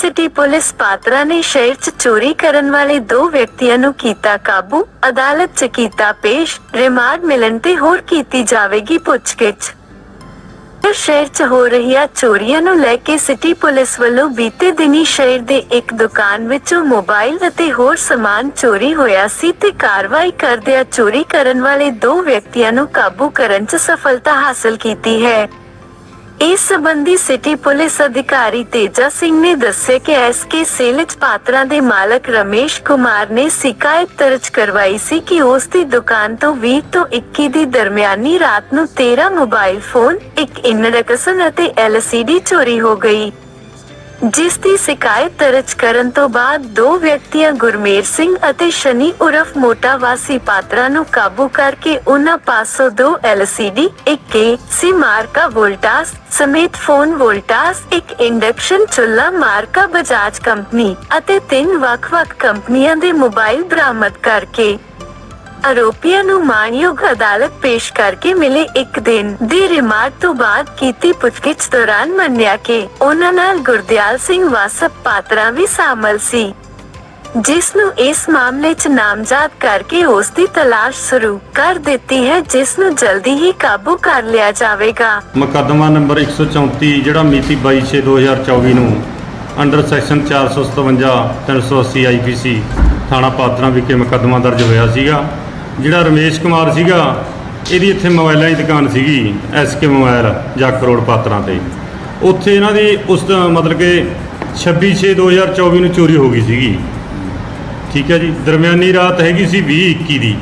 City police Patra ਨੇ ਸ਼ਹਿਰ 'ਚ ਚੋਰੀ ਕਰਨ ਵਾਲੇ ਦੋ ਵਿਅਕਤੀਆਂ ਨੂੰ ਕੀਤਾ ਕਾਬੂ, ਅਦਾਲਤ 'ਚ ਕੀਤਾ ਪੇਸ਼, ਰਿਮਾਂਡ ਮਿਲਣ ਤੇ ਹੋਰ ਕੀਤੀ ਜਾਵੇਗੀ ਪੁੱਛਗਿੱਛ। ਸ਼ਹਿਰ 'ਚ ਹੋ ਰਹੀਆਂ ਚੋਰੀਆਂ ਨੂੰ ਲੈ ਕੇ ਸਿਟੀ ਪੁਲਿਸ ਵੱਲੋਂ ਬੀਤੇ ਦਿਨੀ ਸ਼ਹਿਰ ਦੇ ਇੱਕ ਦੁਕਾਨ ਵਿੱਚੋਂ ਮੋਬਾਈਲ ਅਤੇ ਹੋਰ ਸਮਾਨ ਚੋਰੀ ਹੋਇਆ ਸੀ ਤੇ ਕਾਰਵਾਈ ਕਰਦਿਆਂ ਚੋਰੀ ਕਰਨ ਵਾਲੇ ਦੋ ਵਿਅਕਤੀਆਂ ਨੂੰ ਕਾਬੂ ਕਰਨ 'ਚ ਸਫਲਤਾ ਹਾਸਲ ਕੀਤੀ ਹੈ। ਇਸ ਸੰਬੰਧੀ ਸਿਟੀ ਪੁਲਿਸ ਅਧਿਕਾਰੀ ਤੇਜਾ ਸਿੰਘ ਨੇ ਦੱਸਿਆ ਕਿ ਐਸਕੇ ਸੇਲਜ ਪਾਤਰਾਂ ਦੇ ਮਾਲਕ ਰਮੇਸ਼ ਕੁਮਾਰ ਨੇ ਸ਼ਿਕਾਇਤ ਦਰਜ ਕਰਵਾਈ ਸੀ ਕਿ ਉਸ ਦੀ ਦੁਕਾਨ ਤੋਂ 20 ਤੋਂ 21 ਦੀ ਦਰਮਿਆਨੀ ਰਾਤ ਨੂੰ 13 ਮੋਬਾਈਲ ਫੋਨ, ਇੱਕ ਇਨਡਕਸ਼ਨ ਅਤੇ LCD ਚੋਰੀ ਹੋ ਗਈ। ਜਿਸ ਦੀ ਸ਼ਿਕਾਇਤ ਦਰਜ ਕਰਨ ਤੋਂ ਬਾਅਦ ਦੋ ਵਿਅਕਤੀਆਂ ਗੁਰਮੇਰ ਸਿੰਘ ਅਤੇ ਸ਼ਨੀ ਉਰਫ ਮੋਟਾ ਵਾਸੀ ਪਾਤਰਾ ਨੂੰ ਕਾਬੂ ਕਰਕੇ ਉਹਨਾਂ ਪਾਸੋਂ ਦੋ LCD, ਇੱਕ ਕੇ ਸੀ ਮਾਰਕਾ ਵੋਲਟਾਸ ਸਮੇਤ ਫੋਨ ਵੋਲਟਾਸ ਇੱਕ ਇੰਡਕਸ਼ਨ ਚੁੱਲ੍ਹਾ ਮਾਰਕਾ ਬਜਾਜ ਕੰਪਨੀ ਅਤੇ ਤਿੰਨ ਵੱਖ-ਵੱਖ ਕੰਪਨੀਆਂ ਦੇ ਮੋਬਾਈਲ ਬਰਾਮਦ ਕਰਕੇ ਆਰੋਪੀਆਂ ਨੂੰ ਮਾਨਯੋਗ ਅਦਾਲਤ ਪੇਸ਼ ਕਰਕੇ ਮਿਲੇ ਇੱਕ ਦਿਨ ਦੀ ਰਿਮਾਂਡ ਤੋਂ ਬਾਅਦ ਕੀਤੀ ਪੁੱਛਗਿੱਛ ਦੌਰਾਨ ਮੰਨਿਆ ਕਿ ਉਹਨਾਂ ਨਾਲ ਗੁਰਦਿਆਲ ਸਿੰਘ ਵਾਸਪ ਪਾਤਰਾ ਵੀ ਸ਼ਾਮਲ ਸੀ, ਜਿਸ ਨੂੰ ਇਸ ਮਾਮਲੇ 'ਚ ਨਾਮਜ਼ਦ ਕਰਕੇ ਉਸ ਦੀ ਤਲਾਸ਼ ਸ਼ੁਰੂ ਕਰ ਦਿੱਤੀ ਹੈ, ਜਿਸ ਨੂੰ ਜਲਦੀ ਹੀ ਕਾਬੂ ਕਰ ਲਿਆ ਜਾਵੇਗਾ। ਮੁਕੱਦਮਾ ਨੰਬਰ 134 ਜਿਹੜਾ ਮਿਤੀ 22/6/2024 ਨੂੰ ਅੰਡਰ ਸੈਕਸ਼ਨ 457 380 ਆਈਪੀਸੀ ਥਾਣਾ ਪਾਤਰਾ ਵਿਖੇ ਮੁਕੱਦਮਾ ਦਰਜ ਹੋਇਆ ਸੀਗਾ। ਜਿਹੜਾ ਰਮੇਸ਼ ਕੁਮਾਰ ਸੀਗਾ ਇਹਦੀ ਇੱਥੇ ਮੋਬਾਈਲਾਂ ਦੀ ਦੁਕਾਨ ਸੀਗੀ ਐਸਕੇ ਮੋਬਾਈਲ ਜੱਕ ਰੋਡ ਪਾਤਰਾਂ ਤੇ। ਉੱਥੇ ਇਹਨਾਂ ਦੀ ਉਸ ਦਾ ਮਤਲਬ ਕਿ 26/6/2024 ਨੂੰ ਚੋਰੀ ਹੋ ਗਈ ਸੀਗੀ। ਠੀਕ ਹੈ ਜੀ? ਦਰਮਿਆਨੀ ਰਾਤ ਹੈਗੀ ਸੀ 20 21 ਦੀ।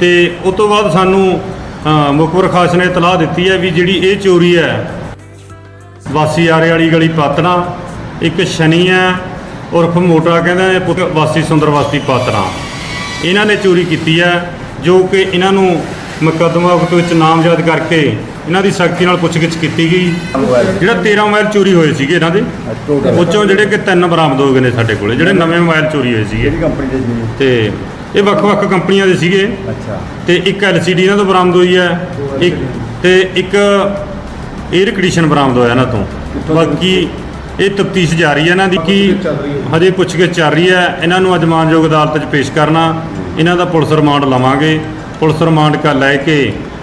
ਤੇ ਉਸ ਤੋਂ ਬਾਅਦ ਸਾਨੂੰ ਅ, ਮੁਖਬਰ ਖਾਸ ਨੇ ਇਤਲਾਹ ਦਿੱਤੀ ਹੈ ਵੀ ਜਿਹੜੀ ਇਹ ਚੋਰੀ ਹੈ ਵਾਸੀ ਆਰੇ ਵਾਲੀ ਗਲੀ ਪਾਤਣਾ ਇੱਕ ਸ਼ਨੀ ਹੈ ਉਰਫ ਮੋਟਾ ਕਹਿੰਦਾ ਇਹ ਪੁੱਤ ਵਾਸੀ ਸੁੰਦਰ ਵਾਸੀ ਪਾਤਣਾ ਇਹਨਾਂ ਨੇ ਚੋਰੀ ਕੀਤੀ ਹੈ ਜੋ ਕਿ ਇਹਨਾਂ ਨੂੰ ਮੁਕੱਦਮਾ ਵਕਤ ਵਿੱਚ ਨਾਮਜ਼ਦ ਕਰਕੇ ਇਹਨਾਂ ਦੀ ਸਖਤੀ ਨਾਲ ਪੁੱਛਗਿੱਛ ਕੀਤੀ ਗਈ। ਜਿਹੜਾ 13 ਮੋਬਾਈਲ ਚੋਰੀ ਹੋਏ ਸੀਗੇ ਇਹਨਾਂ ਦੇ ਉਹ 'ਚੋਂ ਜਿਹੜੇ ਕਿ ਤਿੰਨ ਬਰਾਮਦ ਹੋ ਗਏ ਨੇ ਸਾਡੇ ਕੋਲੇ ਜਿਹੜੇ ਨਵੇਂ ਮੋਬਾਈਲ ਚੋਰੀ ਹੋਏ ਸੀਗੇ। ਤੇ ਇਹ ਵੱਖ-ਵੱਖ ਕੰਪਨੀਆਂ ਦੇ ਸੀਗੇ। ਅੱਛਾ। ਤੇ ਇੱਕ LCD ਇਹਨਾਂ ਤੋਂ ਬਰਾਮਦ ਹੋਈ ਹੈ ਇੱਕ ਤੇ ਇੱਕ 에ਅਰ ਕੰਡੀਸ਼ਨ ਬਰਾਮਦ ਹੋਇਆ ਇਹਨਾਂ ਤੋਂ। ਬਾਕੀ ਇਹ ਤਫਤੀਸ਼ ਜਾਰੀ ਹੈ ਇਹਨਾਂ ਦੀ ਕੀ ਹਜੇ ਪੁੱਛਗਿੱਛ ਚੱਲ ਰਹੀ ਹੈ। ਇਹਨਾਂ ਨੂੰ ਅੱਜ ਮਾਨਯੋਗ ਅਦਾਲਤ 'ਚ ਪੇਸ਼ ਕਰਨਾ। ਇਹਨਾਂ ਦਾ ਪੁਲਿਸ ਰਿਮਾਂਡ ਲਵਾਂਗੇ। ਪੁਲਿਸ ਰਿਮਾਂਡ ਕਰ ਲੈ ਕੇ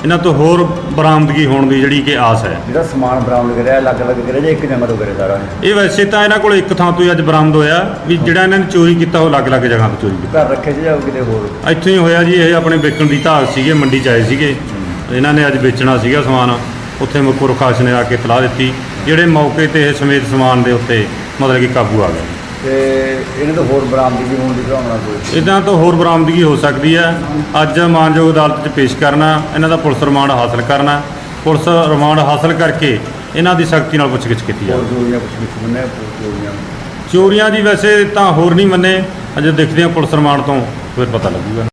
ਇਹਨਾਂ ਤੋਂ ਹੋਰ ਬਰਾਮਦਗੀ ਹੋਣ ਦੀ ਜਿਹੜੀ ਕਿ ਆਸ ਹੈ। ਜਿਹੜਾ ਸਮਾਨ ਬਰਾਮਦ ਕਰਿਆ ਅਲੱਗ-ਅਲੱਗ ਕਰਿਆ ਜਾਂ ਇੱਕ ਜਗ੍ਹਾ ਤੋਂ ਕਰਿਆ ਸਾਰਾ? ਇਹ ਵੈਸੇ ਤਾਂ ਇਹਨਾਂ ਕੋਲ ਇੱਕ ਥਾਂ ਤੋਂ ਹੀ ਅੱਜ ਬਰਾਮਦ ਹੋਇਆ ਵੀ ਜਿਹੜਾ ਇਹਨਾਂ ਨੇ ਚੋਰੀ ਕੀਤਾ ਉਹ ਅਲੱਗ-ਅਲੱਗ ਜਗ੍ਹਾ ਤੋਂ ਚੋਰੀ ਕੀਤਾ। ਘਰ ਰੱਖੇ ਸੀ ਜਾਂ ਕਿਤੇ ਹੋਰ? ਇੱਥੋਂ ਹੀ ਹੋਇਆ ਜੀ ਇਹ ਆਪਣੇ ਵੇਚਣ ਦੀ ਧਾਰ ਸੀਗੇ ਮੰਡੀ ਚ ਆਏ ਸੀਗੇ। ਇਹਨਾਂ ਨੇ ਅੱਜ ਵੇਚਣਾ ਸੀਗਾ ਸਮਾਨ। ਉੱਥੇ ਮੁਖਬਰ ਖਾਸ ਨੇ ਆ ਕੇ ਇਤਲਾਹ ਦਿੱਤੀ। ਜਿਹੜੇ ਮੌਕੇ ਤੇ ਇਹ ਸਮੇਤ ਸਮਾਨ ਦੇ ਉੱਤੇ ਮਤਲਬ ਕਿ ਕਾਬੂ ਆ ਗਿਆ ਤੇ ਇਹਨਾਂ ਤੋਂ ਹੋਰ ਬਰਾਮਦਗੀ ਹੋਣ ਦੀ ਭਾਵਨਾ ਕੋਈ ਇਦਾਂ ਤੋਂ ਹੋਰ ਬਰਾਮਦਗੀ ਹੋ ਸਕਦੀ ਹੈ ਅੱਜ ਮਾਨਯੋਗ ਅਦਾਲਤ 'ਚ ਪੇਸ਼ ਕਰਨਾ ਇਹਨਾਂ ਦਾ ਪੁਲਿਸ ਰਿਮਾਂਡ ਹਾਸਲ ਕਰਨਾ ਪੁਲਿਸ ਰਿਮਾਂਡ ਹਾਸਲ ਕਰਕੇ ਇਹਨਾਂ ਦੀ ਸਖਤੀ ਨਾਲ ਪੁੱਛਗਿੱਛ ਕੀਤੀ ਹੋਰ ਜਾਵੇ ਚੋਰੀਆਂ? ਕੁਝ ਚੋਰੀਆਂ ਦੀ ਵੈਸੇ ਤਾਂ ਹੋਰ ਨਹੀਂ ਮੰਨੇ ਅਜੇ ਦੇਖਦੇ ਹਾਂ ਪੁਲਿਸ ਰਿਮਾਂਡ ਤੋਂ ਫਿਰ ਪਤਾ ਲੱਗੂਗਾ।